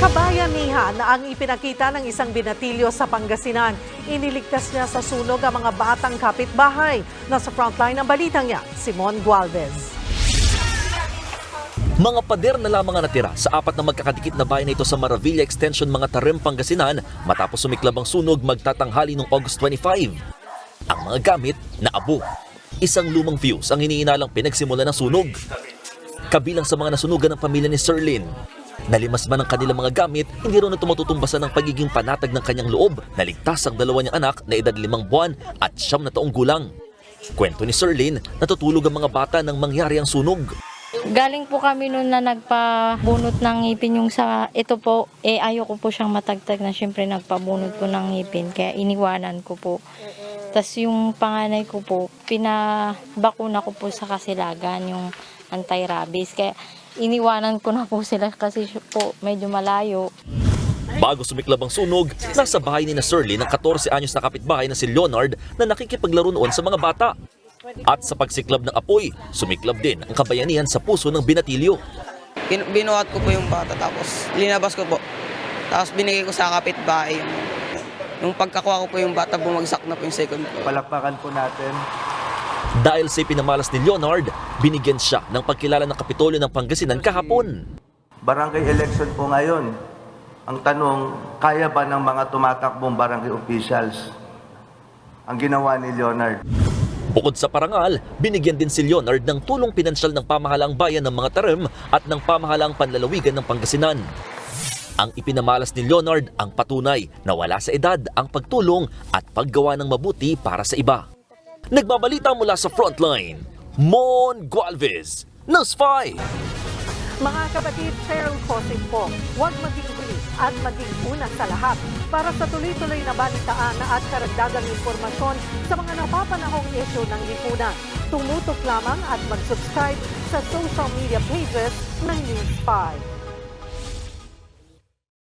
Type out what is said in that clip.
Kabayanihan na ang ipinakita ng isang binatilyo sa Pangasinan. Iniligtas niya sa sunog ang mga batang kapitbahay. Nasa frontline ng balitang niya, Simon Gualvez. Mga pader na lamang ang natira sa apat na magkakadikit na bayan na ito sa Maravilla Extension mga Tarem, Pangasinan matapos sumiklab ang sunog magtatanghali noong August 25. Ang mga gamit na abo. Isang lumang fuse ang iniinalang pinagsimula ng sunog. Kabilang sa mga nasunugan ng pamilya ni Sir Lin. Nalimas man ang kanilang mga gamit, hindi rin na tumututumbasan ng pagiging panatag ng kanyang loob. Naligtas ang dalawa niyang anak na edad limang buwan at siyam na taong gulang. Kwento ni Sir Lin, natutulog ang mga bata nang mangyari ang sunog. Galing po kami noon na nagpabunot ng ngipin yung sa ito po, eh ayoko po siyang matagtag na syempre nagpabunot po ng ngipin kaya iniwanan ko po. Tapos yung panganay ko po, pinabakuna ko po sa kasilagan yung anti-rabies. Kaya iniwanan ko na po sila kasi po medyo malayo. Bago sumiklab ang sunog, nasa bahay ni na Sirly ng 14 anyos na kapitbahay na si Leonard na nakikipaglaro noon sa mga bata. At sa pagsiklab ng apoy, sumiklab din ang kabayanihan sa puso ng binatilyo. Bin- binuhat ko po yung bata tapos linabas ko po. Tapos binigay ko sa kapitbahay yung Nung pagkakuha ko po yung bata, bumagsak na po yung second floor. Palakpakan po natin. Dahil sa pinamalas ni Leonard, binigyan siya ng pagkilala ng Kapitolyo ng Pangasinan kahapon. Barangay election po ngayon. Ang tanong, kaya ba ng mga tumatakbong barangay officials ang ginawa ni Leonard? Bukod sa parangal, binigyan din si Leonard ng tulong pinansyal ng pamahalaang bayan ng mga tarem at ng pamahalaang panlalawigan ng Pangasinan. Ang ipinamalas ni Leonard ang patunay na wala sa edad ang pagtulong at paggawa ng mabuti para sa iba. Nagbabalita mula sa Frontline, Mon Gualvez, News 5. Mga kapatid, Cheryl Cosing po, huwag maging huli at maging una sa lahat para sa tuloy-tuloy na balitaan at karagdagang impormasyon sa mga napapanahong issue ng lipunan. Tumutok lamang at mag-subscribe sa social media pages ng News 5.